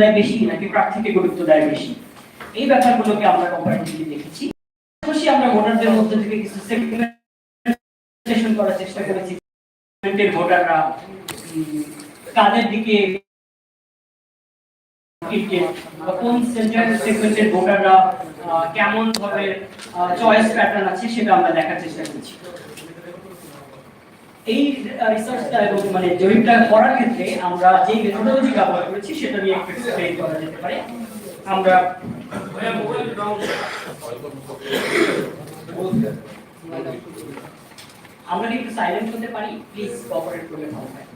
দেয় বেশি নাকি প্রার্থীকে গুরুত্ব দেয় বেশি? এই ব্যাপারগুলোকে আমরা কম্পারেটিভলি দেখেছি। পাশাপাশি আমরা ভোটারদের মধ্যে থেকে কিছু সেগমেন্টেশন করার চেষ্টা করেছি। ভোটাররা কাদের দিকে কোন সেগমেন্টের ভোটাররা কেমন ধরনের চয়েস প্যাটার্ন আছে সেটা আমরা দেখার চেষ্টা করছি। এই রিসার্চটা এবং মানে জরিপটা করার ক্ষেত্রে আমরা যে মেথোডোলজি ব্যবহার করেছি, সেটা নিয়ে একটু এক্সপ্লেইন করা যেতে পারে। আমরা আমরা একটু সাইলেন্ট হতে পারি। প্লিজ কোঅপারেট করলে ভালো হয়।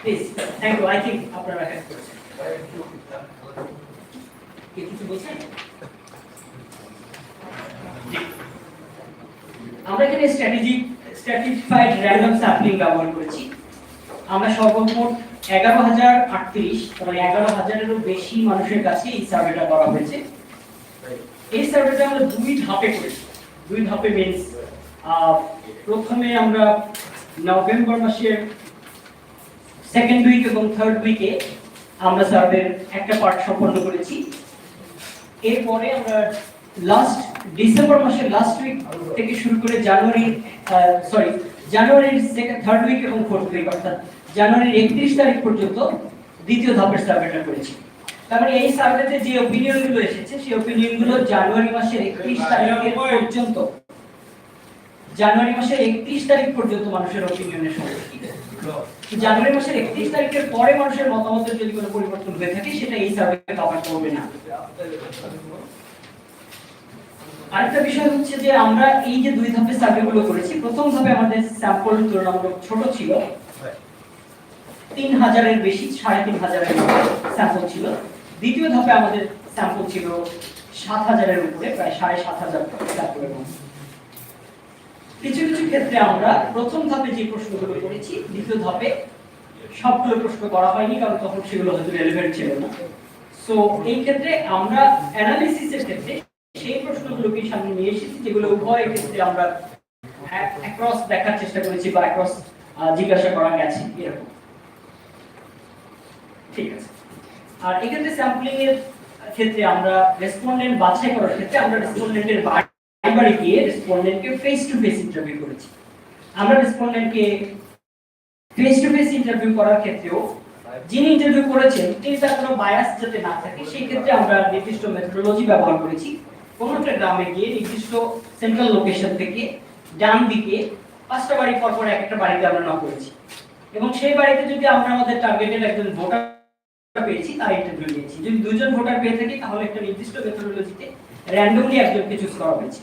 Please thank you I think আপনারা হেল্প করছেন। কিছু বলছেন আমরা এখানে স্ট্র্যাটেজিক স্ট্র্যাটিফাইড র্যান্ডম স্যাম্পলিং ব্যবহার করেছি। আমরা সর্বমোট এগারো হাজার আটত্রিশ মানে এগারো হাজারেরও বেশি মানুষের কাছে এই সার্ভেটা করা হয়েছে। এই সার্ভেটা আমরা দুই ধাপে করেছি। দুই ধাপে মিনস প্রথমে আমরা নভেম্বর মাসের সেকেন্ড উইক এবং থার্ড উইকে আমরা সার্ভের একটা পার্ট সম্পন্ন করেছি। এরপরে আমরা লাস্ট ডিসেম্বর মাসের লাস্ট উইক থেকে শুরু করে জানুয়ারি সরি জানুয়ারির সেকেন্ড থার্ড উইক এবং ফোর্থ উইক অর্থাৎ জানুয়ারির একত্রিশ তারিখ পর্যন্ত দ্বিতীয় ধাপের সার্ভেটা করেছি। তার মানে এই সার্ভেতে যে ওপিনিয়নগুলো এসেছে, সেই ওপিনিয়নগুলো জানুয়ারি মাসের একত্রিশ তারিখের পর্যন্ত, জানুয়ারি মাসের একত্রিশ তারিখ পর্যন্ত মানুষের ওপিনিয়নের সংখ্যা জানুয়ারি মাসের একত্রিশ তারিখের পরে মানুষের মতামতের যদি কোনো পরিবর্তন হয়ে থাকে, সেটা এই সার্ভে কভার করবে না। আরেকটা বিষয় হচ্ছে যে আমরা এই যে দুই ধাপে সার্ভে গুলো করেছি প্রথম ধাপে আমাদের স্যাম্পল তুলনামূলক ছোট ছিল। তিন হাজারের বেশি সাড়ে তিন হাজারের স্যাম্পল ছিল। দ্বিতীয় ধাপে আমাদের স্যাম্পল ছিল সাত হাজারের উপরে প্রায় সাড়ে সাত হাজার স্যাম্পলের কিছু কিছু ক্ষেত্রে আমরা প্রথম ধাপে যে প্রশ্নগুলো করেছি দ্বিতীয় ধাপে সবগুলো প্রশ্ন করা হয়নি কারণ তখন সেগুলো হয়তো রেলেভেন্ট ছিল না। সো এই ক্ষেত্রে আমরা অ্যানালিসিসের ক্ষেত্রে সেই প্রশ্নগুলোকে সামনে নিয়ে এসেছি, যেগুলো উভয় ক্ষেত্রে আমরা অ্যাক্রস দেখার চেষ্টা করেছি বা অ্যাক্রস জিজ্ঞাসা করা গেছে, এরকম। ঠিক আছে। আর এক্ষেত্রে স্যাম্পলিং এর ক্ষেত্রে আমরা রেসপন্ডেন্ট বাছাই করার ক্ষেত্রে আমরা রেসপন্ডেন্টের বাড়ি গিয়ে রেসপন্ডেন্টকে ফেস টু ফেস ইন্টারভিউ করেছি। আমরা রেসপন্ডেন্টকে ফেস টু ফেস ইন্টারভিউ করার ক্ষেত্রেও যিনি ইন্টারভিউ করেছেন, তিনি তার কোনো বায়াস যাতে না থাকে, সেই ক্ষেত্রে আমরা নির্দিষ্ট মেথোডোলজি ব্যবহার করেছি। কোনো একটা গ্রামে গিয়ে নির্দিষ্ট সেন্ট্রাল লোকেশন থেকে ডান দিকে পাঁচটা বাড়ি পর পর একটা বাড়িতে আমরা নক করেছি। এবং সেই বাড়িতে যদি আমরা আমাদের টার্গেটেড একজন ভোটার পেয়েছি, তার ইন্টারভিউ নিয়েছি। যদি দুজন ভোটার পেয়ে থাকি, তাহলে একটা নির্দিষ্ট মেথোডোলজিতে র্যান্ডমলি একজনকে চুজ করা হয়েছে।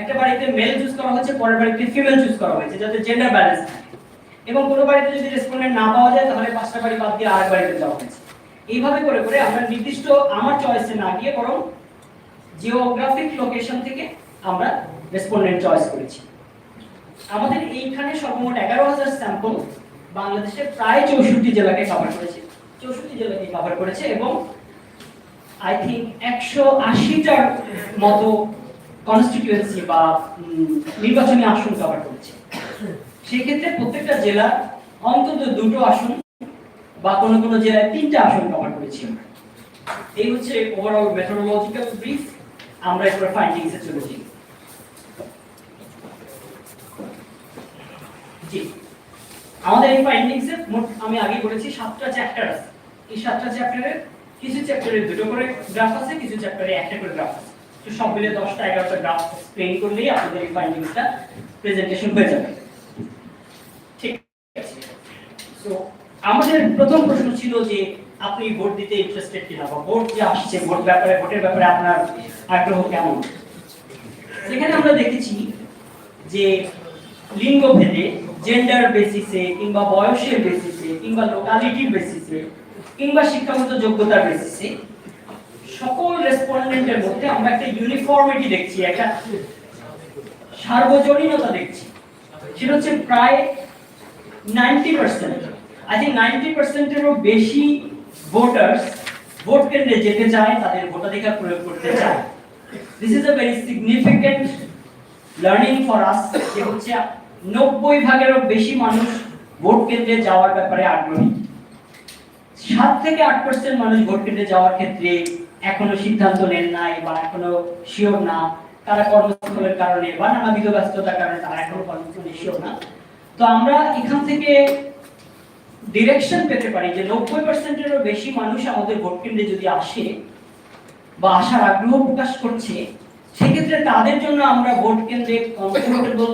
একটা বাড়িতে মেল চুজ করা হয়েছে, পরের বাড়িতে ফিমেল চুজ করা হয়েছে, যাতে জেন্ডার ব্যালেন্স থাকে। এবং কোনো বাড়িতে যদি রেসপন্ডেন্ট না পাওয়া যায়, তাহলে পাঁচটা বাড়ি বাদ দিয়ে আরেক বাড়িতে যাওয়া হয়েছে। এইভাবে করে করে আমরা নির্দিষ্ট আমার চয়েসে না গিয়ে বরং জিওগ্রাফিক লোকেশন থেকে আমরা রেসপন্ডেন্ট চয়েস করেছি। আমাদের এইখানে সর্বমোট এগারো হাজার স্যাম্পল বাংলাদেশের প্রায় চৌষট্টি জেলাকে কভার করেছে। চৌষট্টি জেলাকে কভার করেছে এবং আই থিঙ্ক একশো আশিটার মতো কনস্টিটিউয়েন্সি বা নির্বাচনী আসন কভার করেছে। সেক্ষেত্রে প্রত্যেকটা জেলা অন্তত দুটো আসন বা কোনো কোনো জেলায় তিনটা আসন কভার করেছি আমরা। এই হচ্ছে ওভারঅল মেথোডোলজিক্যাল ব্রিফ আমরা এরপর ফাইন্ডিংসে চলে যাই। জি। আমাদের এই ফাইন্ডিংসে মোট আমি আগে বলেছি, সাতটা চ্যাপ্টার আছে। এই সাতটা চ্যাপ্টারের কিছু চ্যাপ্টারে দুটো করে গ্রাফ আছে, কিছু চ্যাপ্টারে একটা করে গ্রাফ আছে। তো সব মিলে দশটা, এগারোটা গ্রাফ এক্সপ্লেন করলেই আপনাদের এই ফাইন্ডিংসটা প্রেজেন্টেশন হয়ে যাবে। ঠিক আছে। সো আমাদের প্রথম প্রশ্ন ছিল যে আপনি ভোট দিতে ইন্টারেস্টেড কিনা বা ভোট যে আসছে, ভোট ব্যাপারে, ভোটের ব্যাপারে আপনার আগ্রহ কেমন? সেখানে আমরা দেখেছি যে লিঙ্গ ভেদে জেন্ডার বেসিসে কিংবা বয়সের বেসিসে কিংবা লোকালিটির বেসিসে কিংবা শিক্ষাগত যোগ্যতার বেসিসে সকল রেসপন্ডেন্টের মধ্যে আমরা একটা ইউনিফর্মিটি দেখছি, একটা সার্বজনীনতা দেখছি। সেটা হচ্ছে প্রায় ninety percent I think ninety পার্সেন্টেরও বেশি ভোটার্স ভোট কেন্দ্রে যেতে চায়, তাদের ভোটাধিকার প্রয়োগ করতে চায়। This is a very significant learning for us যে হচ্ছে নব্বই ভাগেরও বেশি মানুষ ভোট কেন্দ্রে যাওয়ার ব্যাপারে আগ্রহী। সাত থেকে আট পার্সেন্ট মানুষ ভোট কেন্দ্রে যাওয়ার ক্ষেত্রে এখনও সিদ্ধান্ত নেন নাই বা এখনও শিওর না। তারা কর্মস্থলের কারণে বা নানাবিধ ব্যস্ততার কারণে তারা এখনও কর্মস্থলে শিওর না। তো আমরা এখান থেকে ডিরেকশন পেতে পারি যে নব্বই পার্সেন্টেরও বেশি মানুষ আমাদের ভোট কেন্দ্রে যদি আসে বা আসার আগ্রহ প্রকাশ করছে, সেক্ষেত্রে তাদের জন্য আমরা ভোট কেন্দ্রে কমফোর্টেবল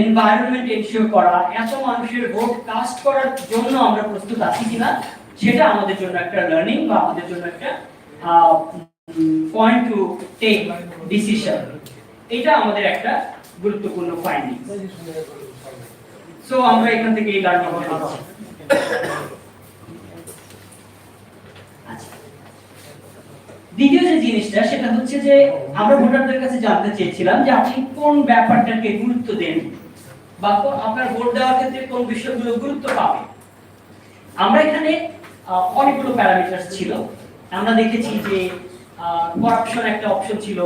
এনভায়রনমেন্ট এনশিওর করা, এত মানুষের ভোট কাস্ট করার জন্য আমরা প্রস্তুত আছি কিনা, সেটা আমাদের জন্য একটা লার্নিং বা আমাদের জন্য একটা পয়েন্ট টু টেক ডিসিশন এটা আমাদের একটা গুরুত্বপূর্ণ ফাইন্ডিং সো আমরা এখান থেকে এই লার্নিং করছি আচ্ছা। দ্বিতীয় যে জিনিসটা, সেটা হচ্ছে যে আমরা ভোটারদের কাছে জানতে চেয়েছিলাম যে আপনি কোন ব্যাপারটাকে গুরুত্ব দেন বা আপনার ভোট দেওয়ার ক্ষেত্রে কোন বিষয়গুলো গুরুত্ব পাবে। আমরা এখানে অনেকগুলো প্যারামিটার ছিল। আমরা দেখেছি যে করাপশন একটা অপশন ছিল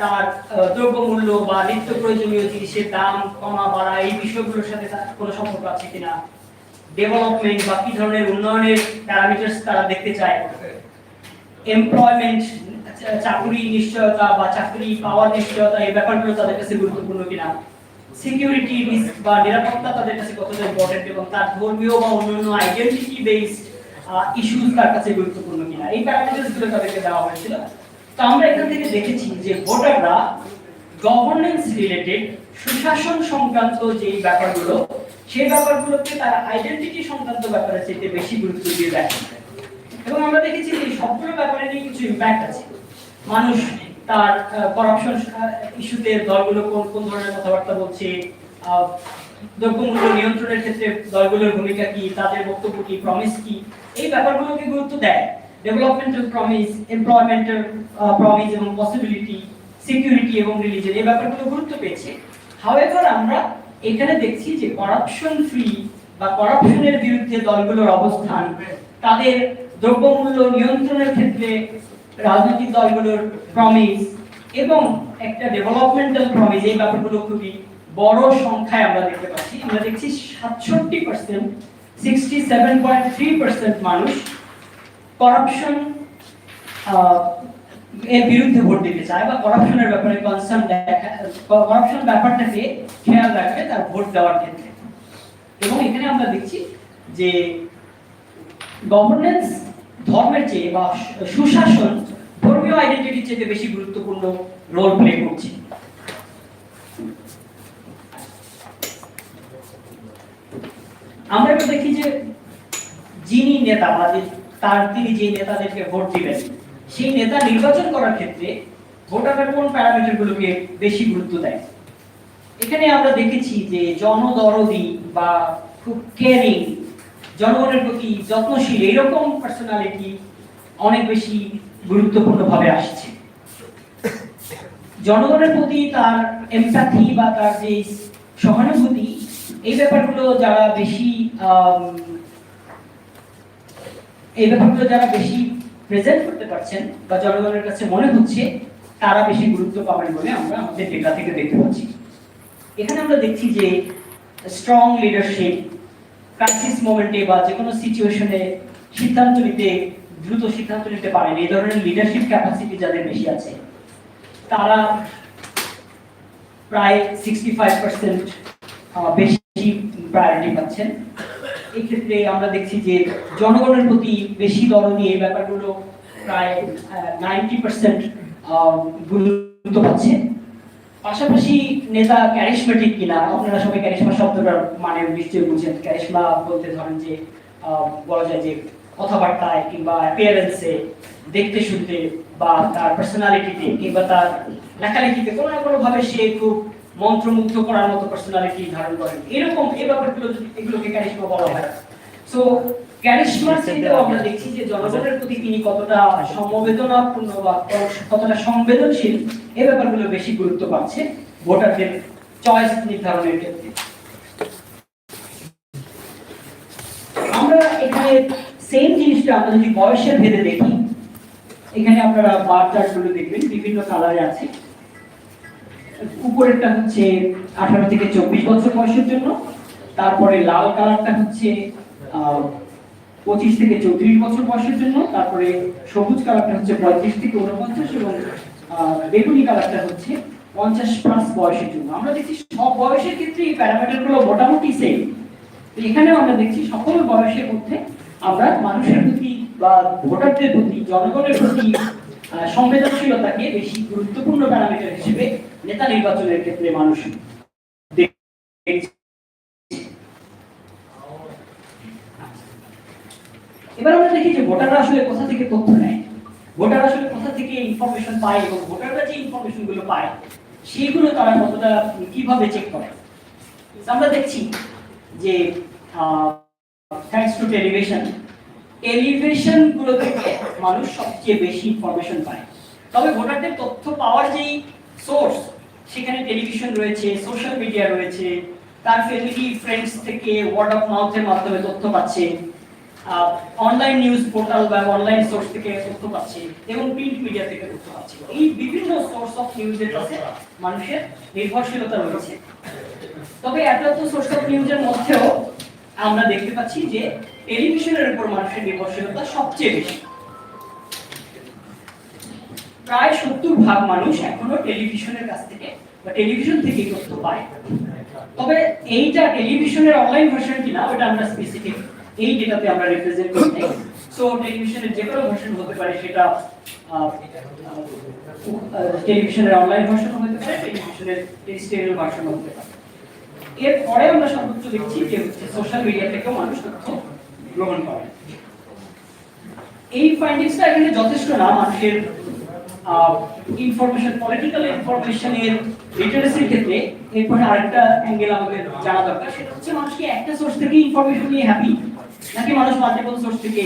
তার দ্রব্যমূল্য বা নিত্য প্রয়োজনীয় জিনিসের দাম কমা বাড়া এই বিষয়গুলোর সাথে তার কোনো সম্পর্ক আছে কিনা? ডেভেলপমেন্ট বা কি ধরনের উন্নয়নের প্যারামিটার্স তারা দেখতে চায়? এমপ্লয়মেন্ট চাকরি নিশ্চয়তা বা চাকরি পাওয়ার নিশ্চয়তা এই ব্যাপারগুলো তাদের কাছে গুরুত্বপূর্ণ কিনা? সিকিউরিটি রিস্ক বা নিরাপত্তা তাদের কাছে কতটা ইম্পর্টেন্ট এবং তার ধর্মীয় বা অন্যান্য আইডেন্টিটি বেসড ইস্যুস তার কাছে গুরুত্বপূর্ণ কিনা? এই প্যারামিটার্সগুলো তাদেরকে দেওয়া হয়েছিল। তো আমরা এখান থেকে দেখেছি যে ভোটাররা গভর্নেন্স রিলেটেড সুশাসন সংক্রান্ত যে ব্যাপারগুলো, সেই ব্যাপারগুলোকে আইডেন্টিটি সংক্রান্ত ব্যাপারে বেশি গুরুত্ব দিয়ে এবং আমরা দেখেছি যে সবগুলো ব্যাপারে নিয়ে কিছু ইম্প্যাক্ট আছে। মানুষ তার করাপশন ইস্যুতে দলগুলো কোন কোন ধরনের কথাবার্তা বলছে দ্রব্যমূল্য নিয়ন্ত্রণের ক্ষেত্রে দলগুলোর ভূমিকা কি, তাদের বক্তব্য কি প্রমিস কি, এই ব্যাপারগুলোকে গুরুত্ব দেয়। ডেভেলপমেন্টাল প্রমিস এমপ্লয়মেন্টাল প্রমিস এবং পসিবিলিটি সিকিউরিটি এবং রিলিজন এই ব্যাপারগুলো গুরুত্ব পেয়েছে। হাওয়েভার আমরা এখানে দেখছি যে করাপশন ফ্রি বা করাপশনের বিরুদ্ধে দলগুলোর অবস্থান, তাদের দ্রব্যমূল্য নিয়ন্ত্রণের ক্ষেত্রে রাজনৈতিক দলগুলোর প্রমিস এবং একটা ডেভেলপমেন্টাল প্রমিস এই ব্যাপারগুলো খুবই বড় সংখ্যায় আমরা দেখতে পাচ্ছি। আমরা দেখছি সাতষট্টি percent sixty seven point three percent মানুষ করাপশন এর বিরুদ্ধে ভোট দিতে চায় বা করাপশনের ব্যাপারে কনসার্ন দেখা করাপশন ব্যাপারটাকে খেয়াল রাখবে তার ভোট দেওয়ার ক্ষেত্রে। এবং এখানে আমরা দেখছি যে গভর্নেন্স ধর্মের চেয়ে বা সুশাসন ধর্মীয় আইডেন্টিটির চেয়ে বেশি গুরুত্বপূর্ণ রোল প্লে করছে। আমরা দেখি যে যিনি নেতা বা তার তিনি যে নেতাদেরকে ভোট দিবেন, সেই নেতা নির্বাচন করার ক্ষেত্রে ভোটাররা কোন প্যারামিটারগুলোকে বেশি গুরুত্ব দেয়? এখানে আমরা দেখেছি যে জনদরদি বা খুব কেয়ারিং জনগণের প্রতি যত্নশীল এরকম পার্সোনালিটি অনেক বেশি গুরুত্বপূর্ণ ভাবে আসছে। জনগণের প্রতি তার এমপ্যাথি বা তার যে সহানুভূতি, এই ব্যাপারগুলো যারা বেশি এই ব্যাপারগুলো যারা বেশি প্রেজেন্ট করতে পারছেন বা জনগণের কাছে মনে হচ্ছে, তারা বেশি গুরুত্ব পাবেন বলে আমরা আমাদের ডেটা থেকে দেখতে পাচ্ছি। এখানে আমরা দেখছি যে স্ট্রং লিডারশিপ ক্রাইসিস মোমেন্টে বা যে কোনো সিচুয়েশনে সিদ্ধান্ত নিতে, দ্রুত সিদ্ধান্ত নিতে পারেন, এই ধরনের লিডারশিপ ক্যাপাসিটি যাদের বেশি আছে, তারা প্রায় সিক্সটি ফাইভ পার্সেন্ট বেশি প্রায়োরিটি পাচ্ছেন। এই ক্ষেত্রে আমরা দেখছি যে জনগণের প্রতি বেশি দরদি এই ব্যাপারগুলো প্রায় নাইনটি পার্সেন্ট গুরুত্ব পাচ্ছে। পাশাপাশি নেতা ক্যারিশমেটিক কিনা, আপনারা সবাই ক্যারিশমা শব্দটার মানে নিশ্চয়ই বুঝেন। ক্যারিশমা বলতে ধরেন যে বলা যায় যে কথাবার্তায় কিংবা অ্যাপিয়ারেন্সে দেখতে শুনতে বা তার পার্সোনালিটিতে কিংবা তার লেখালেখিতে কোনো না কোনো ভাবে সে খুব মন্ত্রমুগ্ধ করার মতো পার্সোনালিটি ধারণ করেন। এরকম এই ব্যাপারগুলো যদি- এগুলোকে ক্যারিশমা বলা হয়। সো ক্যারিশমার চেয়েও আমরা দেখছি যে জনগণের প্রতি তিনি কতটা সমবেদনাপূর্ণ বা কতটা সংবেদনশীল এই ব্যাপারগুলো বেশি গুরুত্ব পাচ্ছে ভোটারদের চয়েস নির্ধারণের ক্ষেত্রে। আমরা এখানে সেম জিনিসটা আমরা যদি বয়সের ভেদে দেখি এখানে আপনারা বার চার্টগুলো দেখবেন বিভিন্ন কালারে আছে। উপরেরটা হচ্ছে আঠারো থেকে চব্বিশ বছর বয়সের জন্য, তারপরে লাল কালারটা হচ্ছে পঁচিশ থেকে চৌত্রিশ বছর বয়সের জন্য, তারপরে সবুজ কালারটা হচ্ছে পঁয়ত্রিশ থেকে উনপঞ্চাশ এবং বেগুনি কালারটা হচ্ছে পঞ্চাশ প্লাস বয়সের জন্য। আমরা দেখছি সব বয়সের ক্ষেত্রে এই প্যারামিটারগুলো মোটামুটি সেম এখানেও আমরা দেখছি সকল বয়সের মধ্যে আমরা মানুষের প্রতি বা ভোটারদের প্রতি, জনগণের প্রতি সংবেদনশীলতাকে বেশি গুরুত্বপূর্ণ প্যারামিটার হিসেবে নেতা নির্বাচনের ক্ষেত্রে মানুষ এবার আমরা দেখি যে ভোটাররা আসলে কোথা থেকে তথ্য নেয়। ভোটার আসলে কোথা থেকে ইনফরমেশন পায় এবং ভোটাররা যে ইনফরমেশনগুলো পায়, সেগুলো তারা কতটা কীভাবে চেক করে? আমরা দেখছি যে থ্যাঙ্কস টু টেলিভিশন টেলিভিশনগুলো থেকে মানুষ সবচেয়ে বেশি ইনফরমেশন পায়। তবে ভোটারদের তথ্য পাওয়ার যেই সোর্স সেখানে টেলিভিশন রয়েছে সোশ্যাল মিডিয়া রয়েছে, তার ফ্যামিলি ফ্রেন্ডস থেকে ওয়ার্ড অফ মাউথের মাধ্যমে তথ্য পাচ্ছে অনলাইন নিউজ পোর্টাল বা অনলাইন সোর্স থেকে তথ্য পাচ্ছে এবং প্রিন্ট মিডিয়া থেকে তথ্য পাচ্ছে। এই বিভিন্ন সোর্স অফ নিউজের কাছে মানুষের নির্ভরশীলতা রয়েছে। তবে এত এত সোর্স অফ নিউজের মধ্যেও আমরা দেখতে পাচ্ছি যে টেলিভিশনের উপর মানুষের নির্ভরশীলতা সবচেয়ে বেশি। প্রায় সত্তর ভাগ মানুষ এখনও টেলিভিশনের কাছ থেকে বা টেলিভিশন থেকে তথ্য পায়। তবে এইটা টেলিভিশনের অনলাইন ভার্সন কিনা, ওটা আমরা স্পেসিফিক এই ডেটাতে আমরা রিপ্রেজেন্ট করি সো টেলিভিশনের যে কোনো ভার্সন হতে পারে সেটা টেলিভিশনের অনলাইন ভার্সন হতে পারে টেলিভিশনের টেলিস্টেরিয়াল ভার্সন হতে পারে। এরপরে আমরা সর্বোচ্চ দেখছি যে সোশ্যাল মিডিয়া থেকেও মানুষ তথ্য গ্রহণ করে। এই ফাইন্ডিংসটা এখানে যথেষ্ট না, মানুষের ইনফরমেশন পলিটিক্যাল ইনফরমেশনের লিটারেসির ক্ষেত্রে এরপরে আরেকটা অ্যাঙ্গেল আমাদের জানা দরকার, সেটা হচ্ছে মানুষ কি একটা সোর্স থেকে ইনফরমেশন নিয়ে হ্যাপি নাকি মানুষ মাল্টিপল সোর্স থেকে